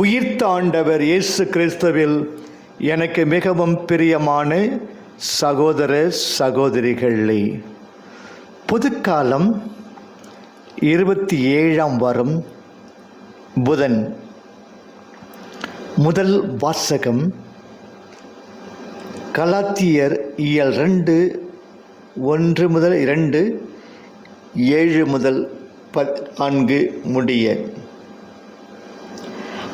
உயிர்த்தாண்டவர் இயேசு கிறிஸ்துவில் எனக்கு மிகவும் பிரியமான சகோதர சகோதரிகளே புதுக்காலம் இருபத்தி ஏழாம் வாரம் புதன். முதல் வாசகம் கலாத்தியர் இயல் ரெண்டு ஒன்று முதல் இரண்டு ஏழு முதல் நான்கு முடிய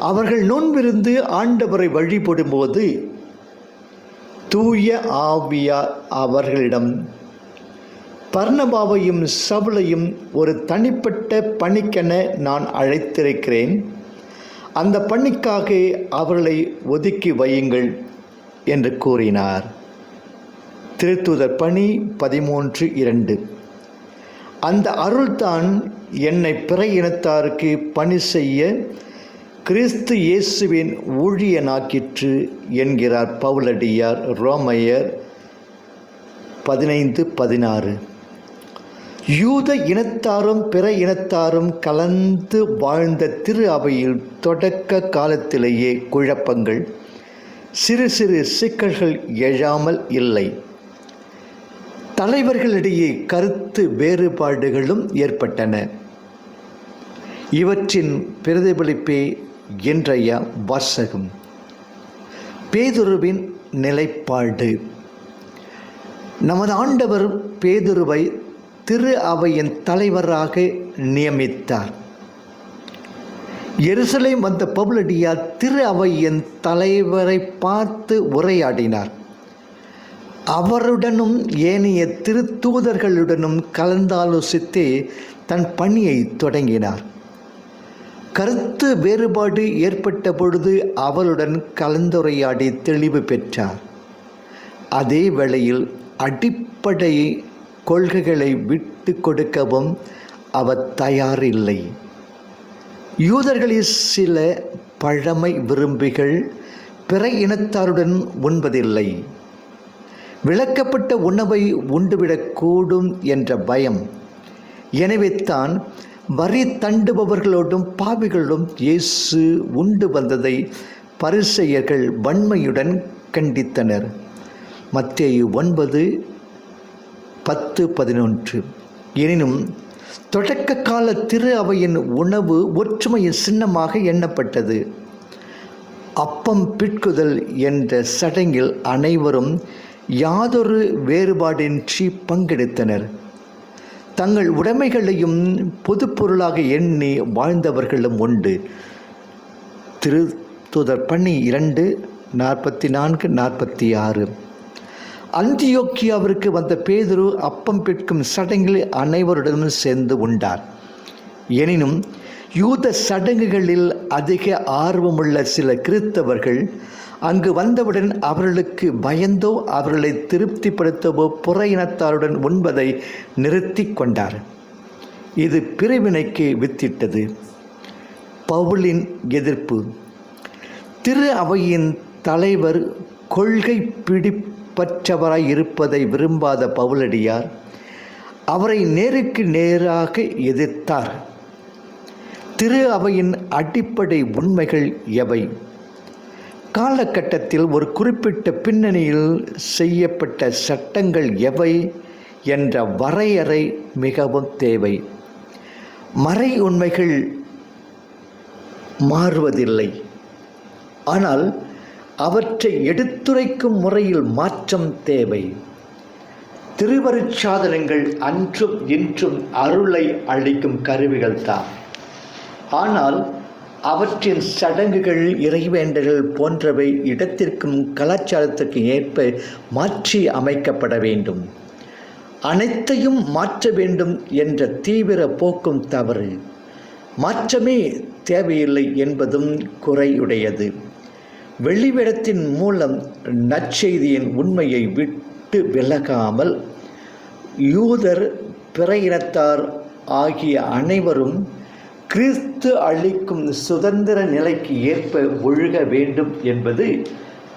அவர்கள் நோன்பிருந்து ஆண்டவரை வழிபடும்போது தூய ஆவியார் அவர்களிடம் பர்ணபாவையும் சவுளையும் ஒரு தனிப்பட்ட பணிக்கென நான் அழைத்திருக்கிறேன். அந்த பணிக்காக அவர்களை ஒதுக்கி வையுங்கள் என்று கூறினார். திருத்துதர் பணி பதிமூன்று இரண்டு. அந்த அருள்தான் என்னை பிற இனத்தாருக்கு பணி செய்ய கிறிஸ்து இயேசுவின் ஊழியனாக்கிற்று என்கிறார் பவுலடியார் ரோமையர் பதினைந்து பதினாறு. யூத இனத்தாரும் பிற இனத்தாரும் கலந்து வாழ்ந்த திரு அவையில் தொடக்க காலத்திலேயே குழப்பங்கள் சிறு சிறு சிக்கல்கள் எழாமல் இல்லை. தலைவர்களிடையே கருத்து வேறுபாடுகளும் ஏற்பட்டன. இவற்றின் பிரதிபலிப்பே இன்றைய வாசகம் பேதுருவின் நிலைப்பாடு. நமது ஆண்டவர் பேதுருவை திரு அவையின் தலைவராக நியமித்தார். எருசலேம் வந்த பவுலடியார் திரு அவையின் தலைவரை பார்த்து உரையாடினார். அவருடனும் ஏனைய திருத்தூதர்களுடனும் கலந்தாலோசித்து தன் பணியை தொடங்கினார். கருத்து வேறுபாடு ஏற்பட்ட பொழுது அவளுடன் கலந்துரையாடி தெளிவு பெற்றார். அதே வேளையில் அடிப்படை கொள்கைகளை விட்டு கொடுக்கவும் அவர் தயாரில்லை. யூதர்களில் சில பழமை விரும்பிகள் பிற இனத்தாருடன் உண்பதில்லை. விளக்கப்பட்ட உணவை உண்டுவிடக்கூடும் என்ற பயம். எனவே தான் வரி தண்டுபவர்களோடும் பாவிகளோடும் இயேசு உண்டு வந்ததை பரிசெயர்கள் வன்மையுடன் கண்டித்தனர். மத்தேயு ஒன்பது பத்து பதினொன்று. எனினும் தொடக்க கால திரு அவையின் உணவு ஒற்றுமையின் சின்னமாக எண்ணப்பட்டது. அப்பம் பிட்குதல் என்ற சடங்கில் அனைவரும் யாதொரு வேறுபாடின்றி பங்கெடுத்தனர். தங்கள் உடைமைகளையும் பொது பொருளாக எண்ணி வாழ்ந்தவர்களும் உண்டு. திரு. தூதர் பணி இரண்டு நாற்பத்தி நான்கு நாற்பத்தி ஆறு. அந்தியோக்கியாவிற்கு வந்த பேதுரு அப்பம் பிற்கும் சடங்கில் அனைவருடனும் சேர்ந்து உண்டார். எனினும் யூத சடங்குகளில் அதிக ஆர்வமுள்ள சில கிறித்தவர்கள் அங்கு வந்தவுடன் அவர்களுக்கு பயந்தோ அவர்களை திருப்திப்படுத்தவோ புற இனத்தாருடன் உண்பதை நிறுத்தி கொண்டார். இது பிரிவினைக்கு வித்திட்டது. பவுலின் எதிர்ப்பு. திரு அவையின் தலைவர் கொள்கை பிடிப்பற்றவராய் இருப்பதை விரும்பாத பவுலடியார் அவரை நேருக்கு நேராக எதிர்த்தார். திரு அவையின் அடிப்படை உண்மைகள் எவை? காலகட்டத்தில் ஒரு குறிப்பிட்ட பின்னணியில் செய்யப்பட்ட சட்டங்கள் எவை என்ற வரையறை மிகவும் தேவை. மறை உண்மைகள் மாறுவதில்லை. ஆனால் அவற்றை எடுத்துரைக்கும் முறையில் மாற்றம் தேவை. திருவருட்சாதனங்கள் அன்றும் இன்றும் அருளை அளிக்கும் கருவிகள்தான். ஆனால் அவற்றின் சடங்குகள் இறைவேண்டல்கள் போன்றவை இடத்திற்கும் கலாச்சாரத்திற்கு ஏற்ப மாற்றி அமைக்கப்பட வேண்டும். அனைத்தையும் மாற்ற வேண்டும் என்ற தீவிர போக்கும் தவறு. மாற்றமே தேவையில்லை என்பதும் குறையுடையது. வெளிவிடத்தின் மூலம் நற்செய்தியின் உண்மையை விட்டு விலகாமல் யூதர் பிற இனத்தார் ஆகிய அனைவரும் கிறிஸ்து அளிக்கும் சுதந்திர நிலைக்கு ஏற்ப ஒழுக வேண்டும் என்பது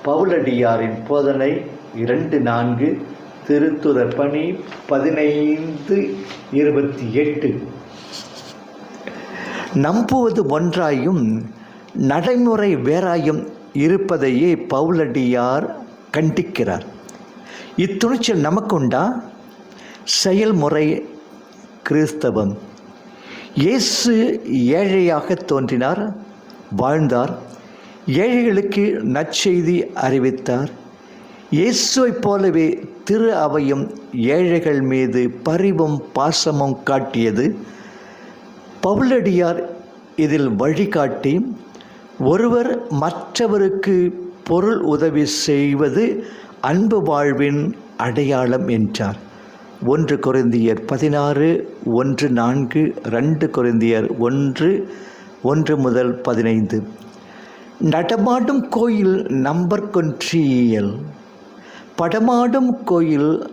பவுலடியாரின் போதனை. இரண்டு நான்கு திருத்துதர் பணி பதினைந்து இருபத்தி எட்டு. நம்புவது ஒன்றாயும் நடைமுறை வேறாயும் இருப்பதையே பவுலடியார் கண்டிக்கிறார். இத்துணிச்சல் நமக்குண்டா? செயல்முறை கிறிஸ்தவம். இயேசு ஏழையாக தோன்றினார் வாழ்ந்தார் ஏழைகளுக்கு நற்செய்தி அறிவித்தார். இயேசுவைப் போலவே திரு அவையும் ஏழைகள் மீது பரிவும் பாசமும் காட்டியது. பவுலடியார் இதில் வழிகாட்டி ஒருவர் மற்றவருக்கு பொருள் உதவி செய்வது அன்பு வாழ்வின் அடையாளம் என்றார். ஒன்று கொரிந்தியர் பதினாறு ஒன்று நான்கு ரெண்டு கொரிந்தியர் ஒன்று ஒன்று முதல் பதினைந்து. நடமாடும் கோயில் நம்பர் கொன்றியல் படமாடும் கோயில்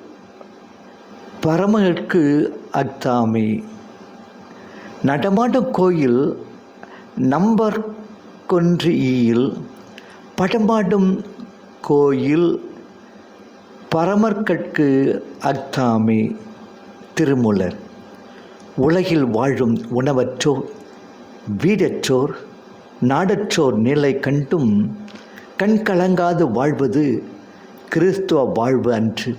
பரமற்கு அத்தாமே நடமாடும் கோயில் நம்பர் கொன்றியில் படமாடும் கோயில் பரமர்கட்கு அத்தாமே திருமுலர். உலகில் வாழும் உணவற்றோர் வீடற்றோர் நாடற்றோர் நிலை கண்டும் கண்கலங்காது வாழ்வது கிறிஸ்துவ வாழ்வு அன்று.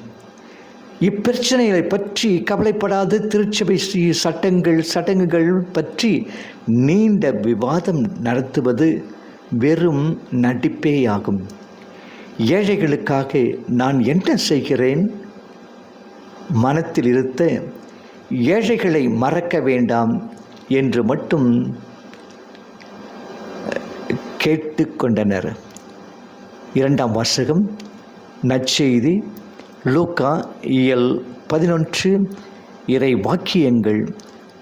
இப்பிரச்சனைகளை பற்றி கவலைப்படாது திருச்சபை ஸ்ரீ- சட்டங்கள் சடங்குகள் பற்றி நீண்ட விவாதம் நடத்துவது வெறும் நடிப்பேயாகும். ஏழைகளுக்காக நான் என்ன செய்கிறேன்? மனத்தில் இருத்த ஏழைகளை மறக்க வேண்டாம் என்று மட்டும் கேட்டுக்கொண்டனர். இரண்டாம் வாசகம் நற்செய்தி லூக்கா இயல் பதினொன்று இறை வாக்கியங்கள்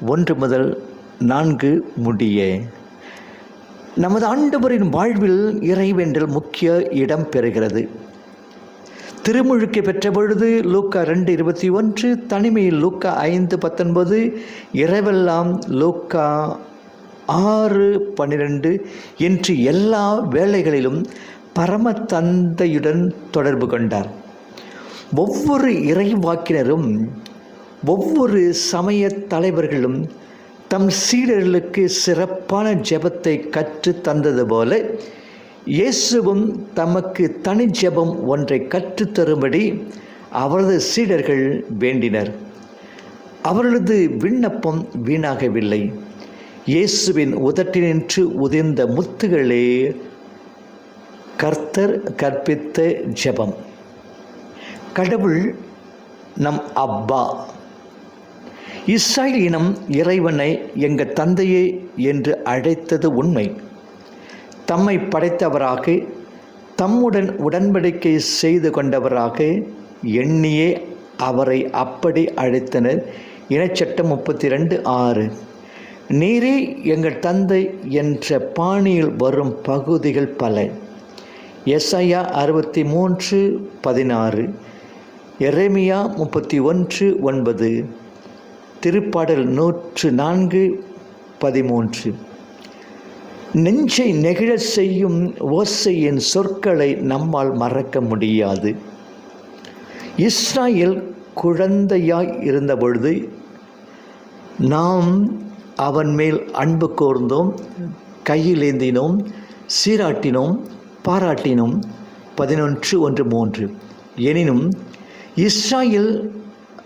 ஒன்று முதல் நான்கு முடிய. நமது ஆண்டவரின் வாழ்வில் இறைவென்றில் முக்கிய இடம் பெறுகிறது. திருமுழுக்கு பெற்ற பொழுது லூக்கா ரெண்டு இருபத்தி ஒன்று தனிமையில் லூக்கா ஐந்து பத்தொன்பது இரவெல்லாம் லூக்கா ஆறு பன்னிரெண்டு என்று எல்லா வேளைகளிலும் பரம தந்தையுடன் தொடர்பு கொண்டார். ஒவ்வொரு இறைவாக்கினரும் ஒவ்வொரு சமய தலைவர்களும் தம் சீடர்களுக்கு சிறப்பான ஜெபத்தை கற்றுத் தந்தது போல இயேசுவும் தமக்கு தனி ஜெபம் ஒன்றை கற்றுத் தரும்படி அவரது சீடர்கள் வேண்டினர். அவர்களது விண்ணப்பம் வீணாகவில்லை. இயேசுவின் உதட்டினின்று உதிர்ந்த முத்துகளே கர்த்தர் கற்பித்த ஜெபம். கடவுள் நம் அப்பா. இஸ்ராயல் இனம் இறைவனை எங்கள் தந்தையே என்று அழைத்தது உண்மை. தம்மை படைத்தவராக தம்முடன் உடன்படிக்கை செய்து கொண்டவராக எண்ணியே அவரை அப்படி அழைத்தனர். இனச்சட்டம் முப்பத்தி ரெண்டு ஆறு. நீரே எங்கள் தந்தை என்ற பாணியில் வரும் பகுதிகள் பல. எஸ்ஐயா அறுபத்தி மூன்று பதினாறு. எரேமியா முப்பத்தி ஒன்று ஒன்பது. திருப்பாடல் நூற்று நான்கு பதிமூன்று. நெஞ்சை நெகிழச் செய்யும் ஓசையின் சொற்களை நம்மால் மறக்க முடியாது. இஸ்ராயல் குழந்தையாய் இருந்தபொழுது நாம் அவன் மேல் அன்பு கோர்ந்தோம் கையிலேந்தினோம் சீராட்டினோம் பாராட்டினோம். பதினொன்று ஒன்று மூன்று. எனினும் இஸ்ராயல்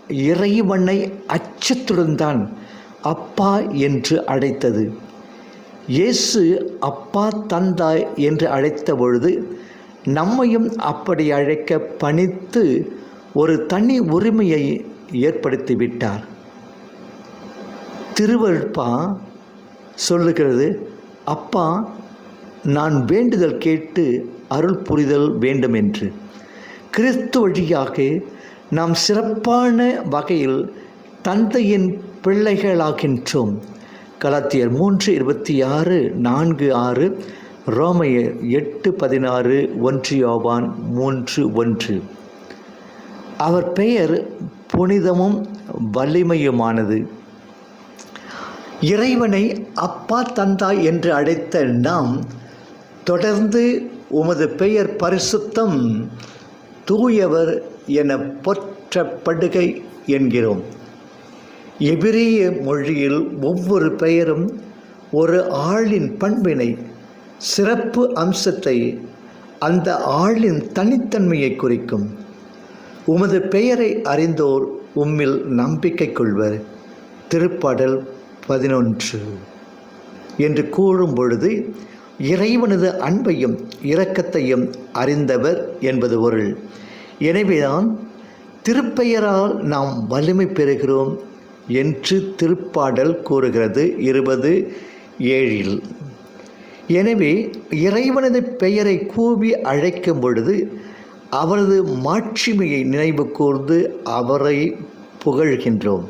இறைவனை அச்சத்துடன் தான் அப்பா என்று அழைத்தது. இயேசு அப்பா தந்தாய் என்று அழைத்த பொழுது நம்மையும் அப்படி அழைக்க பணித்து ஒரு தனி உரிமையை ஏற்படுத்திவிட்டார் திருவள்பா சொல்லுகிறது அப்பா நான் வேண்டுதல் கேட்டு அருள் புரிதல் வேண்டும் என்று கிறிஸ்து வழியாக நாம் சிறப்பான வகையில் தந்தையின் பிள்ளைகளாகின்றோம். கலாத்தியர் மூன்று இருபத்தி ஆறு நான்கு ஆறு ரோமையர் எட்டு பதினாறு ஒன்று யோவான் மூன்று ஒன்று. அவர் பெயர் புனிதமும் வலிமையுமானது. இறைவனை அப்பா தந்தாய் என்று அழைத்த நாம் தொடர்ந்து உமது பெயர் பரிசுத்தம் தூயவர் என போற்றப்படுகை என்கிறோம். எபிரிய மொழியில் ஒவ்வொரு பெயரும் ஒரு ஆளின் பண்பினை சிறப்பு அம்சத்தை அந்த ஆளின் தனித்தன்மையை குறிக்கும். உமது பெயரை அறிந்தோர் உம்மில் நம்பிக்கை கொள்வர். திருப்பாடல் பதினொன்று. என்று கூறும் பொழுது இறைவனது அன்பையும் இரக்கத்தையும் அறிந்தவர் என்பது பொருள். எனவேதான் திருப்பெயரால் நாம் வலிமை பெறுகிறோம் என்று திருப்பாடல் கூறுகிறது இருபது ஏழில். எனவே இறைவனது பெயரை கூவி அழைக்கும் பொழுது அவரது மாட்சிமையை நினைவு கூர்ந்து அவரை புகழ்கின்றோம்.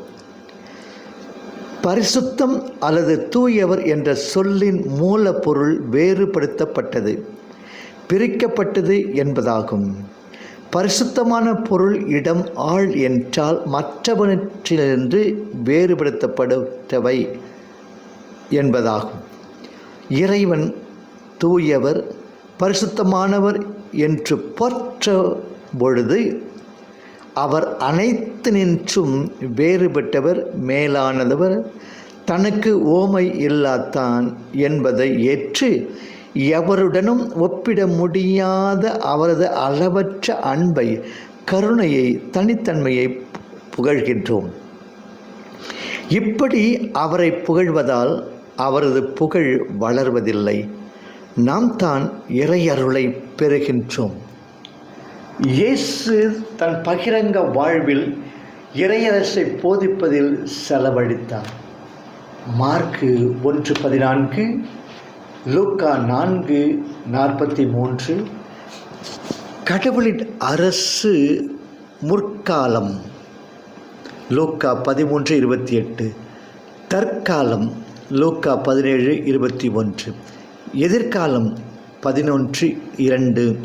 பரிசுத்தம் அல்லது தூயவர் என்ற சொல்லின் மூலப்பொருள் வேறுபடுத்தப்பட்டது பிரிக்கப்பட்டது என்பதாகும். பரிசுத்தமான பொருள் இடம் ஆள் என்றால் மற்றவற்றிலிருந்து வேறுபடுத்தப்படுத்தவை என்பதாகும். இறைவன் தூயவர் பரிசுத்தமானவர் என்று போற்ற பொழுது அவர் அனைத்து நின்றும் வேறுபட்டவர் மேலானவர். தனக்கு ஓமை இல்லாதான் என்பதை ஏற்று எவருடனும் ஒப்பிட முடியாத அவரது அளவற்ற அன்பை கருணையை தனித்தன்மையை புகழ்கின்றோம். இப்படி அவரை புகழ்வதால் அவரது புகழ் வளர்வதில்லை. நாம் தான் இறையருளை பெறுகின்றோம். இயேசு தன் பகிரங்க வாழ்வில் இறையரசை போதிப்பதில் செலவழித்தார். மார்க்கு ஒன்று பதினான்கு லூக்கா நான்கு நாற்பத்தி மூன்று. கடவுளின் அரசு முற்காலம். லூக்கா பதிமூன்று இருபத்தி எட்டு. தற்காலம் லூக்கா பதினேழு இருபத்தி ஒன்று. எதிர்காலம் பதினொன்று இரண்டு.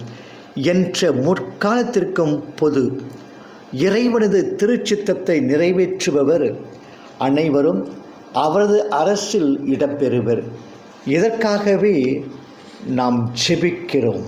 என்ற முற்காலத்திற்கும் பொது இறைவனது திருச்சித்தத்தை நிறைவேற்றுபவர் அனைவரும் அவரது அரசில் இடம்பெறுவர். இதற்காகவே நாம் ஜெபிக்கிறோம்?